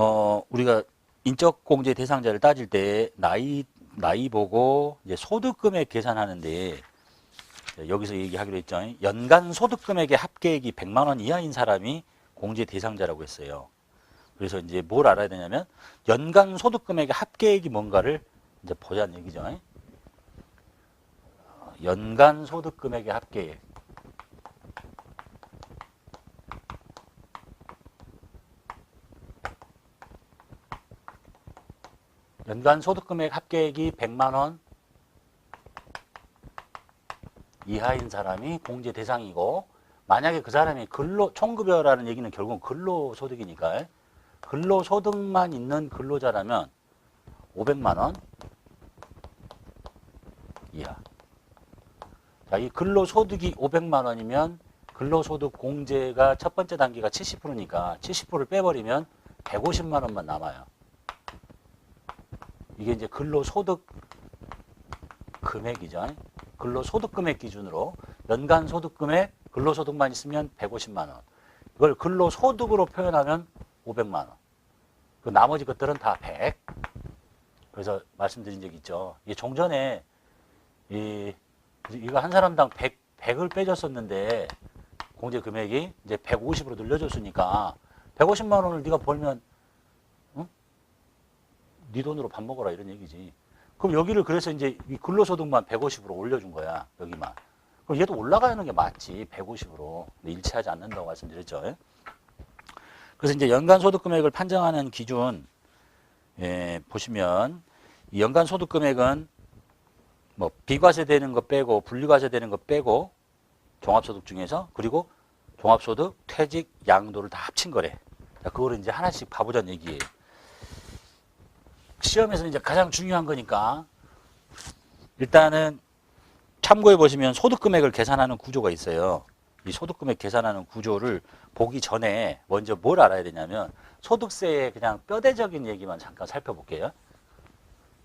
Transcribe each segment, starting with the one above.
어, 우리가 인적 공제 대상자를 따질 때 나이 나이 보고 이제 소득 금액 계산하는데 여기서 얘기하기로 했죠. 연간 소득 금액의 합계액이 100만 원 이하인 사람이 공제 대상자라고 했어요. 그래서 이제 뭘 알아야 되냐면 연간 소득 금액의 합계액이 뭔가를 이제 보자는 얘기죠. 어, 연간 소득 금액의 합계액. 연간 소득 금액 합계액이 100만 원 이하인 사람이 공제 대상이고 만약에 그 사람이 근로 총급여라는 얘기는 결국 근로소득이니까 근로소득만 있는 근로자라면 500만 원 이하. 자, 이 근로소득이 500만 원이면 근로소득 공제가 첫 번째 단계가 70%니까 70%를 빼버리면 150만 원만 남아요. 이게 이제 근로소득 금액이죠. 근로소득 금액 기준으로 연간 소득 금액 근로소득만 있으면 150만 원. 이걸 근로소득으로 표현하면 500만 원. 그 나머지 것들은 다 100. 그래서 말씀드린 적 있죠. 이 종전에 이 이거 한 사람당 100 100을 빼줬었는데 공제 금액이 이제 150으로 늘려줬으니까 150만 원을 네가 벌면 네 돈으로 밥 먹어라 이런 얘기지. 그럼 여기를 그래서 이제 이 근로소득만 150으로 올려준 거야 여기만. 그럼 얘도 올라가는 게 맞지 150으로 일치하지 않는다고 말씀드렸죠. 예? 그래서 이제 연간 소득 금액을 판정하는 기준 예, 보시면 이 연간 소득 금액은 뭐 비과세 되는 거 빼고 분리과세 되는 거 빼고 종합소득 중에서 그리고 종합소득, 퇴직, 양도를 다 합친 거래. 자, 그거를 이제 하나씩 봐보자는 얘기예요. 시험에서 이제 가장 중요한 거니까 일단은 참고해 보시면 소득 금액을 계산하는 구조가 있어요. 이 소득 금액 계산하는 구조를 보기 전에 먼저 뭘 알아야 되냐면 소득세의 그냥 뼈대적인 얘기만 잠깐 살펴볼게요.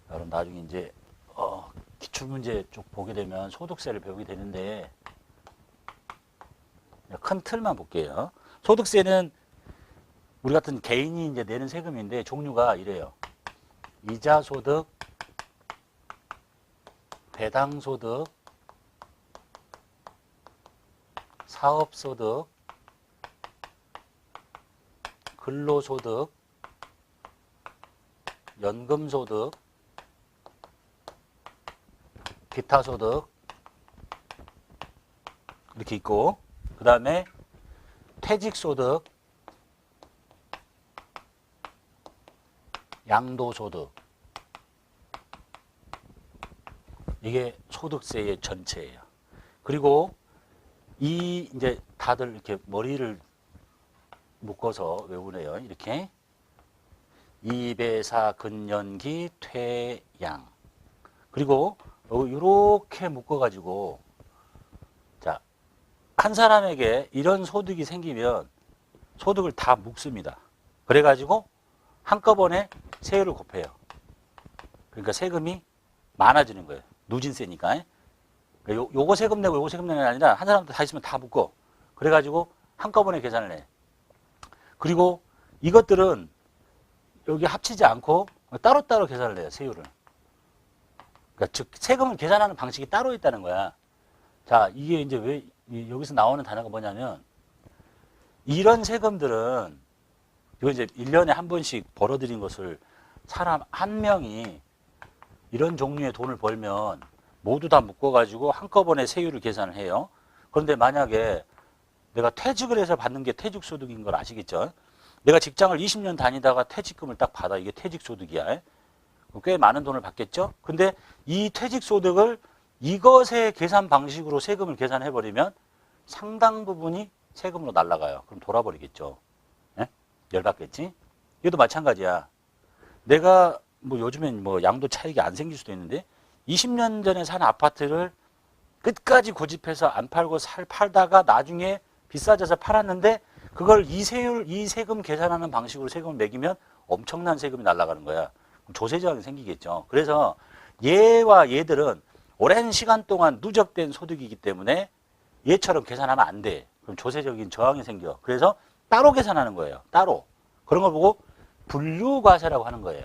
여러분 나중에 이제 어, 기출 문제 쪽 보게 되면 소득세를 배우게 되는데 큰 틀만 볼게요. 소득세는 우리 같은 개인이 이제 내는 세금인데 종류가 이래요. 이자 소득, 배당 소득, 사업 소득, 근로 소득, 연금 소득, 기타 소득 이렇게 있고 그 다음에 퇴직 소득, 양도소득. 이게 소득세의 전체예요. 그리고 이 이제 다들 이렇게 머리를 묶어서 외우네요. 이렇게 이배사 근연기 퇴양. 그리고 이렇게 묶어가지고 자한 사람에게 이런 소득이 생기면 소득을 다 묶습니다. 그래가지고 한꺼번에 세율을 곱해요. 그러니까 세금이 많아지는 거예요. 누진세니까. 그러니까 요, 요거 세금 내고 요거 세금 내는 게 아니라 한 사람도 다 있으면 다 묶어. 그래가지고 한꺼번에 계산을 해. 그리고 이것들은 여기 합치지 않고 따로따로 계산을 해요. 세율을. 그러니까 즉 세금을 계산하는 방식이 따로 있다는 거야. 자, 이게 이제 왜 이- 여기서 나오는 단어가 뭐냐면 이런 세금들은 이거 이제 1년에 한 번씩 벌어들인 것을 사람 한 명이 이런 종류의 돈을 벌면 모두 다 묶어가지고 한꺼번에 세율을 계산을 해요. 그런데 만약에 내가 퇴직을 해서 받는 게 퇴직소득인 걸 아시겠죠? 내가 직장을 20년 다니다가 퇴직금을 딱 받아. 이게 퇴직소득이야. 꽤 많은 돈을 받겠죠? 근데 이 퇴직소득을 이것의 계산 방식으로 세금을 계산해버리면 상당 부분이 세금으로 날아가요. 그럼 돌아버리겠죠. 예? 열받겠지? 이것도 마찬가지야. 내가 뭐 요즘엔 뭐 양도 차익이 안 생길 수도 있는데 20년 전에 산 아파트를 끝까지 고집해서 안 팔고 살 팔다가 나중에 비싸져서 팔았는데 그걸 이 세율 이 세금 계산하는 방식으로 세금을 매기면 엄청난 세금이 날아가는 거야. 그럼 조세 저항이 생기겠죠. 그래서 얘와 얘들은 오랜 시간 동안 누적된 소득이기 때문에 얘처럼 계산하면 안 돼. 그럼 조세적인 저항이 생겨. 그래서 따로 계산하는 거예요. 따로. 그런 걸 보고 분류과세라고 하는 거예요.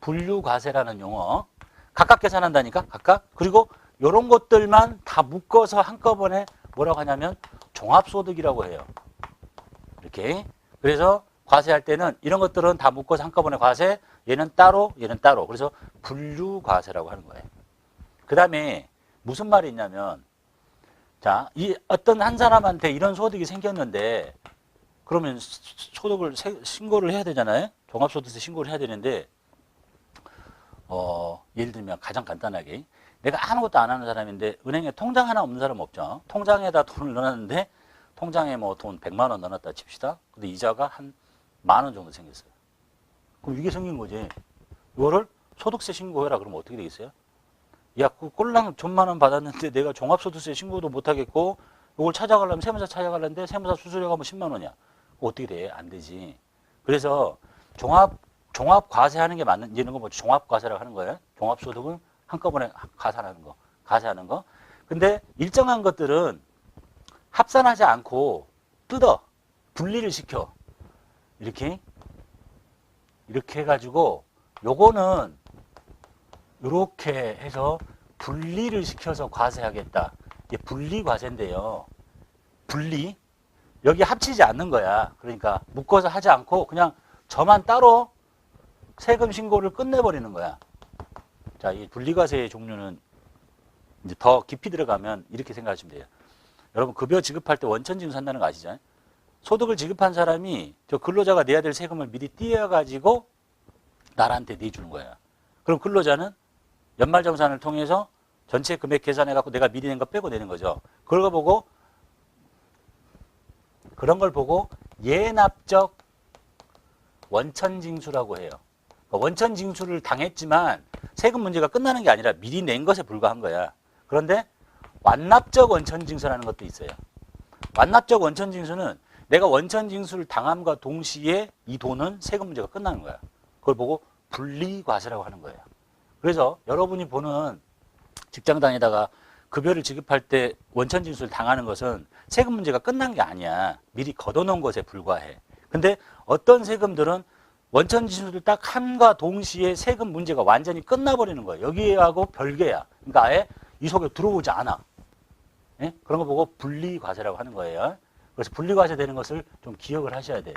분류과세라는 용어. 각각 계산한다니까, 각각. 그리고 이런 것들만 다 묶어서 한꺼번에 뭐라고 하냐면 종합소득이라고 해요. 이렇게. 그래서 과세할 때는 이런 것들은 다 묶어서 한꺼번에 과세, 얘는 따로, 얘는 따로. 그래서 분류과세라고 하는 거예요. 그 다음에 무슨 말이 있냐면, 자, 이 어떤 한 사람한테 이런 소득이 생겼는데, 그러면 소- 소득을 세- 신고를 해야 되잖아요. 종합소득세 신고를 해야 되는데, 어, 예를 들면 가장 간단하게 내가 아무것도 안 하는 사람인데 은행에 통장 하나 없는 사람 없죠. 통장에다 돈을 넣어놨는데 통장에 뭐 돈 100만 원 넣어놨다 칩시다. 근데 이자가 한 만 원 정도 생겼어요. 그럼 이게 생긴 거지. 이거를 소득세 신고해라 그러면 어떻게 되겠어요? 야, 그 꼴랑 천만 원 받았는데 내가 종합소득세 신고도 못 하겠고 이걸 찾아가려면 세무사 찾아가려는데 세무사 수수료가 뭐 10만 원이야. 어떻게 돼? 안 되지. 그래서 종합 종합 과세하는 게 맞는 이런 거뭐 종합 과세라고 하는 거예요. 종합 소득은 한꺼번에 가산하는 거, 과세하는 거. 근데 일정한 것들은 합산하지 않고 뜯어 분리를 시켜 이렇게 이렇게 해가지고 요거는 이렇게 해서 분리를 시켜서 과세하겠다. 이게 분리 과세인데요. 분리 여기 합치지 않는 거야. 그러니까 묶어서 하지 않고 그냥 저만 따로 세금 신고를 끝내버리는 거야. 자, 이 분리과세의 종류는 이제 더 깊이 들어가면 이렇게 생각하시면 돼요. 여러분, 급여 지급할 때 원천징수 한다는 거 아시죠? 소득을 지급한 사람이 저 근로자가 내야 될 세금을 미리 띄어가지고 나라한테 내주는 거야. 그럼 근로자는 연말정산을 통해서 전체 금액 계산해갖고 내가 미리 낸 거 빼고 내는 거죠. 그걸 거 보고 그런 걸 보고 예납적 원천징수라고 해요. 그러니까 원천징수를 당했지만 세금 문제가 끝나는 게 아니라 미리 낸 것에 불과한 거야. 그런데 완납적 원천징수라는 것도 있어요. 완납적 원천징수는 내가 원천징수를 당함과 동시에 이 돈은 세금 문제가 끝나는 거야. 그걸 보고 분리과세라고 하는 거예요. 그래서 여러분이 보는 직장 다니다가 급여를 지급할 때 원천 징수를 당하는 것은 세금 문제가 끝난 게 아니야. 미리 걷어놓은 것에 불과해. 근데 어떤 세금들은 원천 징수를 딱 함과 동시에 세금 문제가 완전히 끝나버리는 거예요. 여기하고 별개야. 그러니까 아예 이 속에 들어오지 않아. 예? 그런 거 보고 분리과세라고 하는 거예요. 그래서 분리과세 되는 것을 좀 기억을 하셔야 돼요.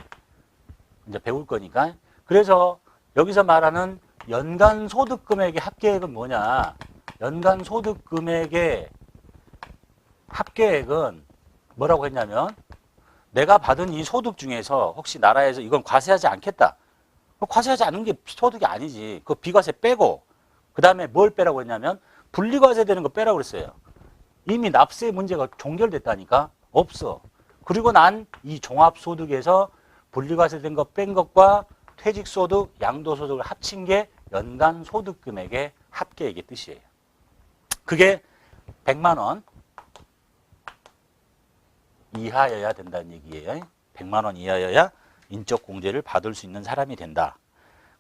이제 배울 거니까. 그래서 여기서 말하는 연간 소득 금액의 합계액은 뭐냐? 연간 소득 금액의 합계액은 뭐라고 했냐면 내가 받은 이 소득 중에서 혹시 나라에서 이건 과세하지 않겠다. 그거 과세하지 않는 게 소득이 아니지. 그 비과세 빼고 그 다음에 뭘 빼라고 했냐면 분리과세 되는 거 빼라고 그랬어요. 이미 납세 문제가 종결됐다니까 없어. 그리고 난 이 종합소득에서 분리과세 된 거 뺀 것과 퇴직소득, 양도소득을 합친 게 연간 소득 금액의 합계액의 뜻이에요. 그게 100만 원 이하여야 된다는 얘기예요. 100만 원 이하여야 인적 공제를 받을 수 있는 사람이 된다.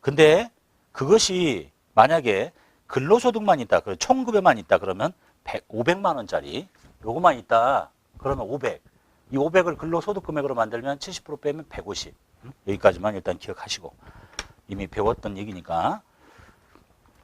근데 그것이 만약에 근로소득만 있다, 그 총급여만 있다 그러면 100, 500만 원짜리 요거만 있다 그러면 500. 이 500을 근로소득 금액으로 만들면 70% 빼면 150. 음? 여기까지만 일단 기억하시고 이미 배웠던 얘기니까